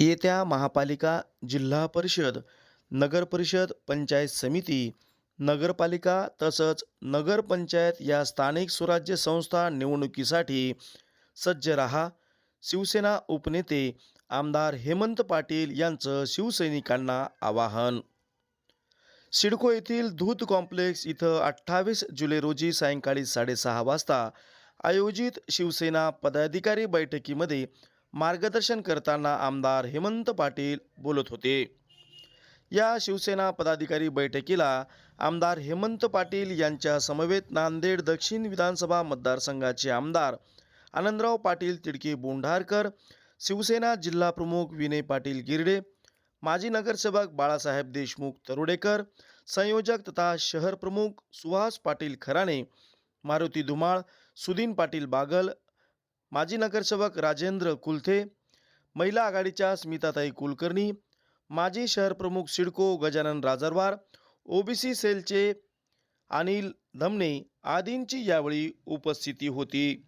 येत्या महापालिका, जिल्हा परिषद, नगर परिषद, पंचायत समिती, नगरपालिका तसंच नगरपंचायत या स्थानिक स्वराज्य संस्था निवडणुकीसाठी सज्ज रहा. शिवसेना उपनेते आमदार हेमंत पाटील यांचं शिवसैनिकांना आवाहन. सिडको येथील धूत कॉम्प्लेक्स इथं अठ्ठावीस जुलै रोजी सायंकाळी साडेसहा वाजता आयोजित शिवसेना पदाधिकारी बैठकीमध्ये मार्गदर्शन करताना आमदार हेमंत पाटील बोलत होते. या शिवसेना पदाधिकारी बैठकीला आमदार हेमंत पाटील यांच्या समवेत नांदेड दक्षिण विधानसभा मतदारसंघाचे आमदार आनंदराव पाटील तिडके बोंढारकर, शिवसेना जिल्हा प्रमुख विनय पाटील गिरडे, माजी नगरसेवक बाळासाहेब देशमुख तरोडेकर, संयोजक तथा शहर प्रमुख सुहास पाटील खराणे, मारुती धुमाळ, सुदीन पाटील बागल, माजी नगरसेवक राजेंद्र कुलथे, महिला आघाडीच्या स्मिताताई कुलकर्णी, माजी शहर प्रमुख सिडको गजानन राजरवार, ओबीसी सेलचे अनिल धमणे आदींची यावेळी उपस्थिती होती.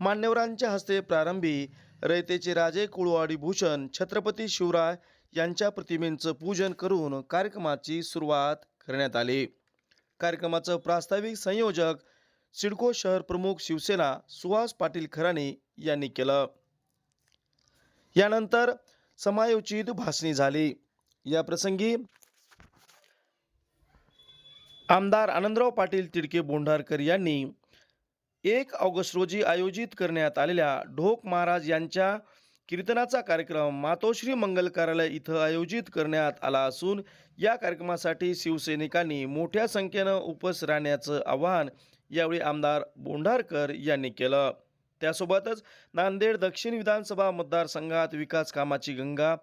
मान्यवरांच्या हस्ते प्रारंभी रयतेचे राजे कुळवाडी भूषण छत्रपती शिवराय यांच्या प्रतिमेंचं पूजन करून कार्यक्रमाची सुरुवात करण्यात आली. कार्यक्रमाचं प्रास्ताविक संयोजक सिडको शहर प्रमुख शिवसेना सुहास पाटील खराणे यांनी केलं. यानंतर समायोचित भाषणी झाली. या प्रसंगी आमदार आनंदराव पाटील तिडके बोंढारकर यांनी एक ऑगस्ट रोजी आयोजित करण्यात आलेल्या ढोक महाराज यांच्या कीर्तनाचा कार्यक्रम मातोश्री मंगल कार्यालय इथं आयोजित करण्यात आला असून या कार्यक्रमासाठी शिवसैनिकांनी मोठ्या संख्येनं उपस राहण्याचं आवाहन यावेळी आमदार बोंढारकर यांनी केलं. त्यासोबतच नांदेड दक्षिण विधानसभा मतदारसंघात विकास कामाची गंगा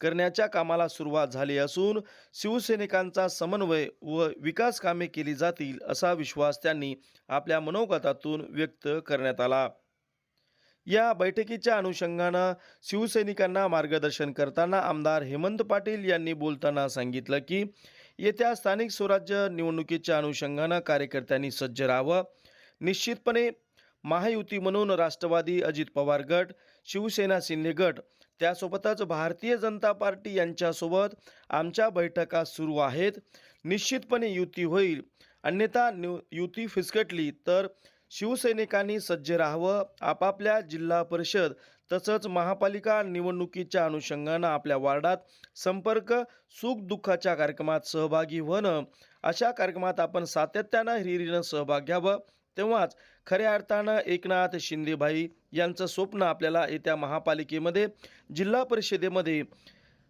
करण्याच्या कामाला सुरुवात झाली असून शिवसैनिकांचा समन्वय व विकास कामे केली जातील असा विश्वास त्यांनी आपल्या मनोगतातून व्यक्त करण्यात आला. या बैठकीच्या अनुषंगानं शिवसैनिकांना मार्गदर्शन करताना आमदार हेमंत पाटील यांनी बोलताना सांगितलं की येत्या स्थानिक स्वराज्य निवडणुकीच्या अनुषंगानं कार्यकर्त्यांनी सज्ज राहावं. निश्चितपणे महायुती म्हणून राष्ट्रवादी अजित पवार गट, शिवसेना शिंदे गट त्यासोबतच भारतीय जनता पार्टी यांच्यासोबत आमच्या बैठका सुरू आहेत. निश्चितपणे युती होईल. अन्यथा युती फिसकटली तर शिवसैनिकांनी सज्ज राहावं. आपापल्या जिल्हा परिषद तसंच महापालिका निवडणुकीच्या अनुषंगानं आपल्या वार्डात संपर्क सुख-दुःखाच्या कार्यक्रमात सहभागी होणं अशा कार्यक्रमात आपण सातत्यानं हिरिरीनं सहभाग घ्यावा. तेव्हाच खऱ्या अर्थानं एकनाथ शिंदेभाई यांचं स्वप्न आपल्याला येत्या महापालिकेमध्ये, जिल्हा परिषदेमध्ये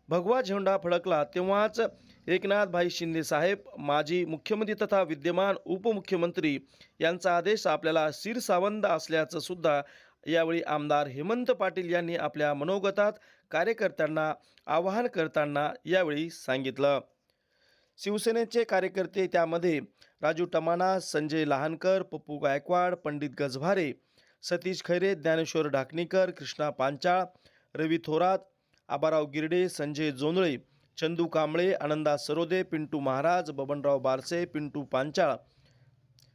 भगवा झेंडा फडकला तेव्हाच एकनाथभाई शिंदे साहेब, माजी मुख्यमंत्री तथा विद्यमान उपमुख्यमंत्री यांचा आदेश आपल्याला शिरसावंद असल्याचं सुद्धा यावेळी आमदार हेमंत पाटील यांनी आपल्या मनोगतात कार्यकर्त्यांना आवाहन करताना यावेळी सांगितलं. शिवसेनेचे कार्यकर्ते त्यामध्ये राजू टमाना, संजय लहानकर, पप्पू गायकवाड, पंडित गजभारे, सतीश खैरे, ज्ञानेश्वर ढाकणीकर, कृष्णा पांचाळ, रवी थोरात, आबाराव गिरडे, संजय जोंधळे, चंदू कांबळे, आनंदा सरोदे, पिंटू महाराज, बबनराव बारसे, पिंटू पांचाळ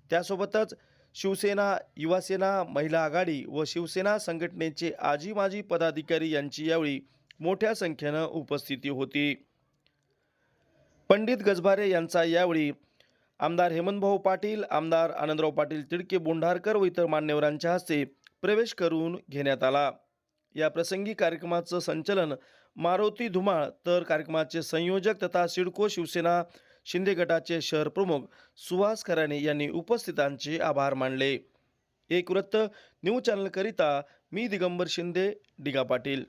त्यासोबतच शिवसेना, युवासेना, महिला आघाडी व शिवसेना संघटनेचे आजी माजी पदाधिकारी यांची यावेळी मोठ्या संख्येनं उपस्थिती होती. पंडित गजभारे यांचा यावेळी आमदार हेमंतभाऊ पाटील, आमदार आनंदराव पाटील तिडके बोंढारकर व इतर मान्यवरांच्या हस्ते प्रवेश करून घेण्यात आला. या प्रसंगी कार्यक्रमाचं संचलन मारुती धुमाळ तर कार्यक्रमाचे संयोजक तथा सिडको शिवसेना शिंदे गटाचे शहर प्रमुख सुहास खराणे यांनी उपस्थितांचे आभार मानले. एक वृत्त न्यूज चॅनलकरिता मी दिगंबर शिंदे, डिगा पाटील